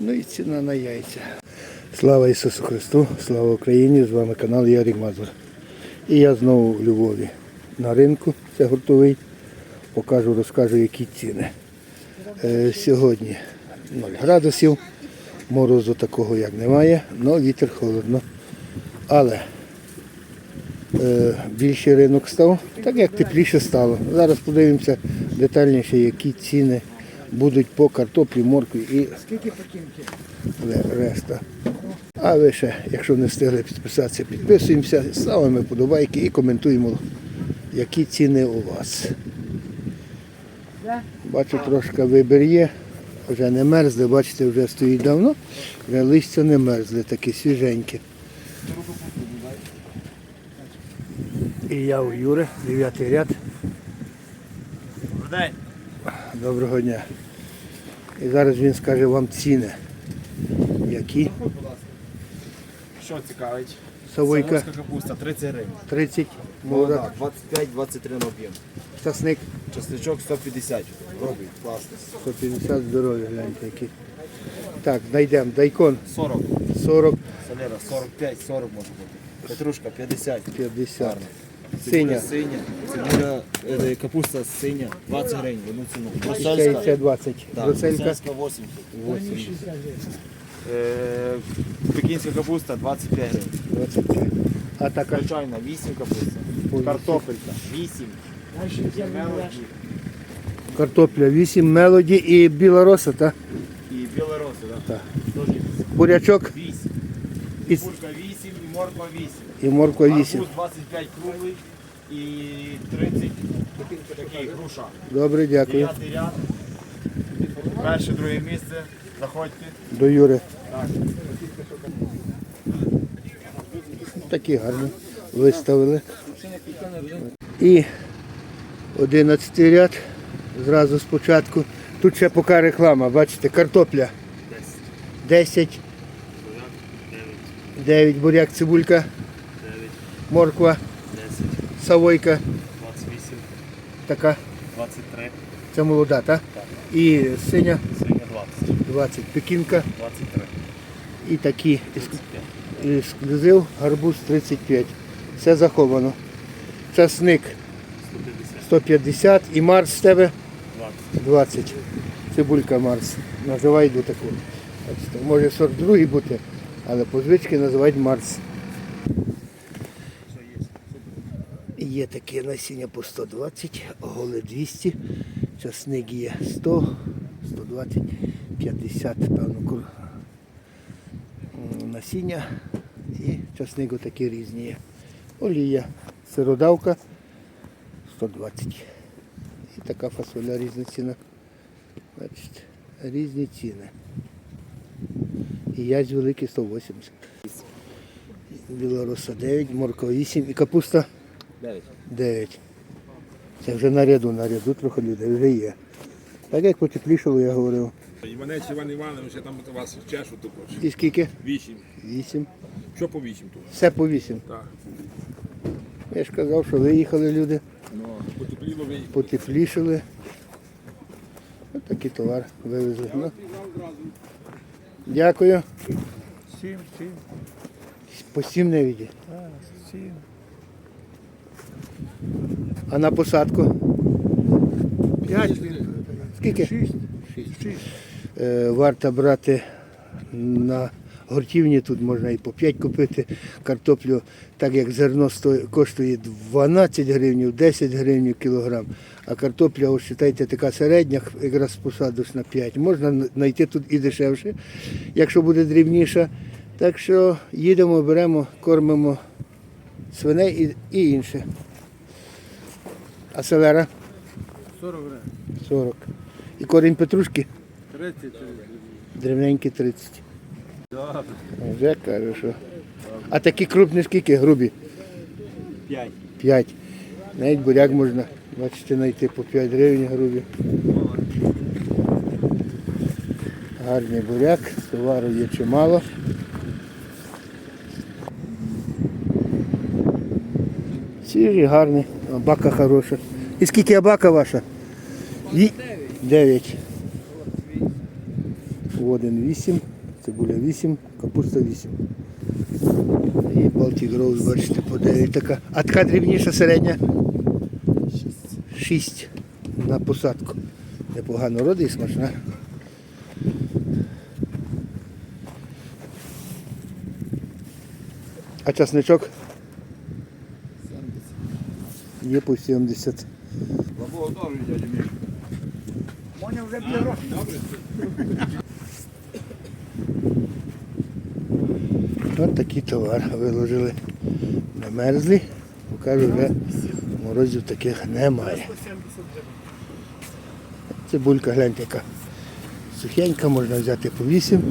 Ну і ціна на яйця. Слава Ісусу Христу, слава Україні! З вами канал Ярик Мазур. І я знову в Львові на ринку, це гуртовий. Покажу, розкажу, які ціни. Е, сьогодні 0 градусів, морозу такого як немає, але вітер холодно. Але е, більший ринок став, так як тепліше стало. Зараз подивимося детальніше, які ціни будуть по картоплі, моркві і але решта. А ви ще, якщо не встигли підписатися, підписуємося, ставимо подобайки і коментуємо, які ціни у вас. Бачу, трошки вибір є, вже не мерзли, бачите, вже стоїть давно, вже листя не мерзли, такі свіженькі. І я у Юри, дев'ятий ряд. Добрий день. Доброго дня. І зараз він скаже вам ціни. Які? Що цікавить? Савойка Савойська капуста 30 гривень. 30, молода, Молода 25-23 на об'єм. часник Часничок 150. Робить, класно. 150 здоров'я, гляньте які. Так, знайдемо. Дайкон 40. 40, Солера 45, 40 може бути. Петрушка 50. 50. Гарно. Синя. Синя. Цибуля, е, капуста синя 20 гривень в одну ціну. Це 20. Так, Бруселька брусельська 80. 80. Е, Пекінська капуста 25 гривень. 25. А така Звичайна 8 капуста. Картопелька 8. Мелоді картопля 8, мелоді і біла роса, та? і білороси. Так. Теж бурячок 8. і, Курка 8 і морква 8. І морква 8. Арбуз 25 круглий і 30 такий груша. Добре, дякую. Дев'ятий ряд. Перше, друге місце. Заходьте. До Юри. Так. Такі гарні. Виставили. І 11 ряд. Зразу спочатку. Тут ще поки реклама, бачите, картопля. 10. 9 буряк, цибулька. Морква, 10, савойка, 28, така. 23, Це молода, так? І синя синя 20, 20, пекінка 23, і такі екск- 35, ексклюзив, гарбуз 35. Все заховано. Часник 150, 150 і Марс з тебе 20. 20. Цибулька Марс. Називають до таку. Бачите, Може 42 бути, але по звичці називають Марс. Є таке насіння по 120, голе 200, часник є 100, 120, 50, певно, насіння і часник отакі різні є. Олія, сиродавка 120. І така фасоля різна ціна. Бачите, різні ціни. І язь великий 180. Білороса 9, морква 8 і капуста 9. 9. Це вже наряду, наряду трохи людей вже є. Так як потеплішало, я говорив. І мене Іван Іванович, я там у вас чешу тупо. І скільки? Вісім. 8. Що по вісім тут? Все по 8. Так. Я ж казав, що виїхали люди, Ну, потепліло ви. потеплішали. Ось такий товар вивезли. Ну. Дякую. 7, 7, По 7 не віді. 7. А на посадку? 5. Скільки? 6. Е, варто брати на гуртівні, тут можна і по 5 купити картоплю, так як зерно сто- коштує 12 гривень, 10 гривень кілограм, а картопля, ось вважайте, така середня, якраз посадочна 5. Можна знайти тут і дешевше, якщо буде дрібніша. Так що їдемо, беремо, кормимо свиней і, і інше. А селера? 40 гривень. 40. І корінь петрушки? 30 Древненькі 30. Вже кажу, що. А такі крупні скільки грубі? 5. 5. Навіть буряк можна, бачите, знайти по 5 гривень грубі. Гарний буряк, товару є чимало. Свіжий, гарний, абака хороша. І скільки абака ваша? 9. Водин 8, цибуля 8, капуста 8. І Baltic Rose, бачите, по 9 така. А така дрібніша середня? 6 на посадку. Непогано родить і смачна. А часничок? Є по 70. Благодарю, дядя Міш. Ось такий товар виложили на мерзлі. Покажу, вже морозів таких немає. Цибулька, гляньте, яка сухенька, можна взяти по 8.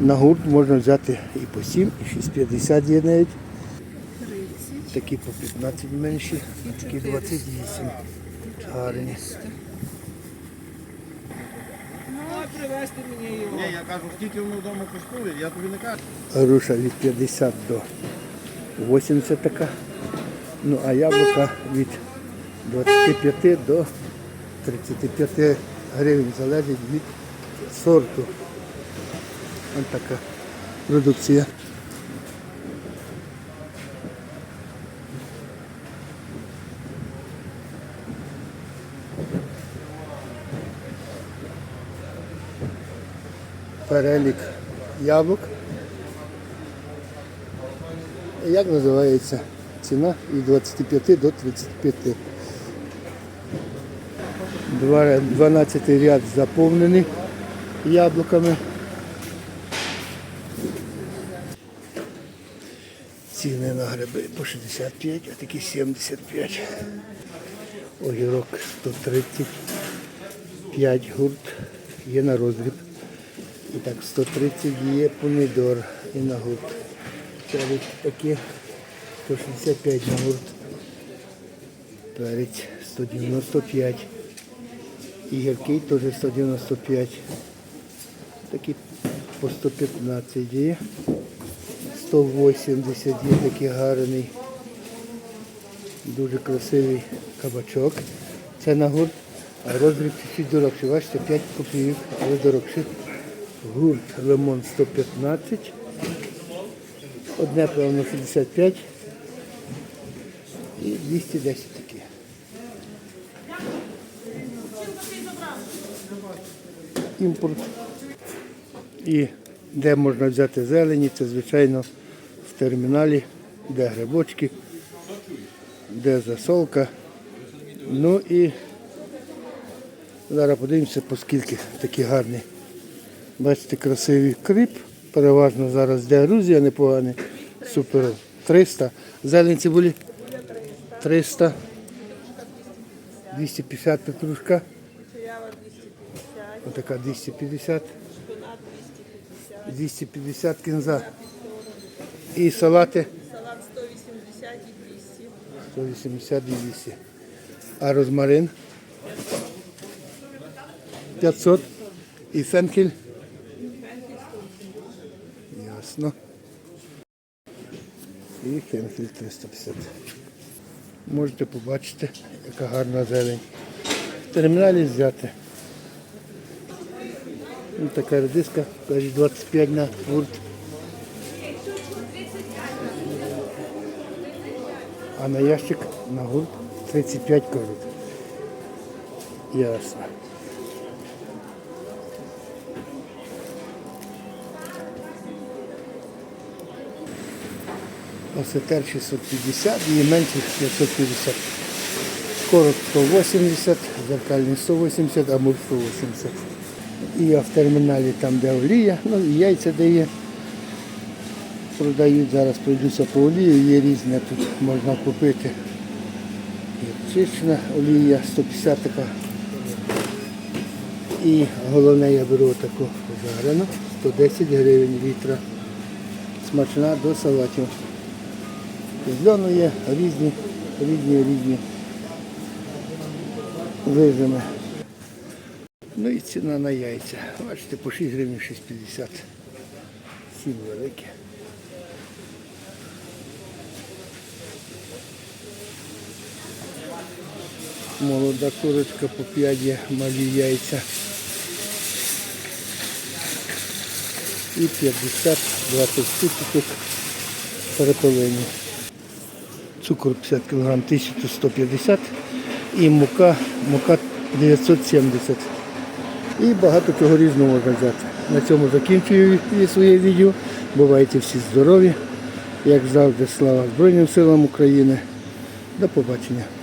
На гурт можна взяти і по 7, і 6,50 є навіть. Такі по 15 менші, такі 28. Гарні. Привезти мені його. Ні, я кажу, скільки воно вдома коштує, я тобі не кажу. Груша від 50 до 80 така. Ну а яблука від 25 до 35 гривень залежить від сорту. Ось така продукція. Перелік яблук. Як називається ціна від 25 до 35. Два- 12 ряд заповнений яблуками. Ціни на гриби по 65, а такі 75. Огірок 135 гурт є на роздріб. І так 130 є помідор і на гурт. Перець такі 165 на гурт. Перець 195. І гіркий теж 195. Такі по 115 є. 180 є такий гарний. Дуже красивий кабачок. Це на гурт. А розріб чуть дорогший. Бачите, 5 копійок, але дорогший. Гурт лимон 115. Одне, певно, 65 і 210 такі. Імпорт. І де можна взяти зелені, це звичайно в терміналі, де грибочки, де засолка. Ну і зараз подивимося, по скільки такі гарні. Бачите, красивий кріп. Переважно зараз де Грузія непоганий. Супер 300. Зелень цибулі 300. 250 петрушка. Отака 250. 250 кінза. І салати Салат 180 і 200. 180 і 200. А розмарин 500. І фенкель. Ясно. І фенкель 350. Можете побачити, яка гарна зелень. В терміналі взяти. Ось така редиска, кажуть 25 на гурт. А на ящик на гурт 35 кажуть. Ясно. Осетер 650 і менший 550. Короб 180, зеркальний 180, амур 180. І я в терміналі там, де олія, ну і яйця дає. Продають зараз, пройдуться по олію, є різне тут можна купити. Гірчична олія 150 така. І головне я беру таку жарену, 110 гривень літра. Смачна до салатів. Зелену є різні, різні, різні режими. Ну і ціна на яйця. Бачите, по 6 гривень 6,50. Сім великі. Молода курочка по 5 є, малі яйця. і 50, 20 штук перепелені. Цукор 50 кг 1150 і мука, мука 970. І багато чого різного можна взяти. На цьому закінчую своє відео. Бувайте всі здорові. Як завжди, слава Збройним силам України. До побачення.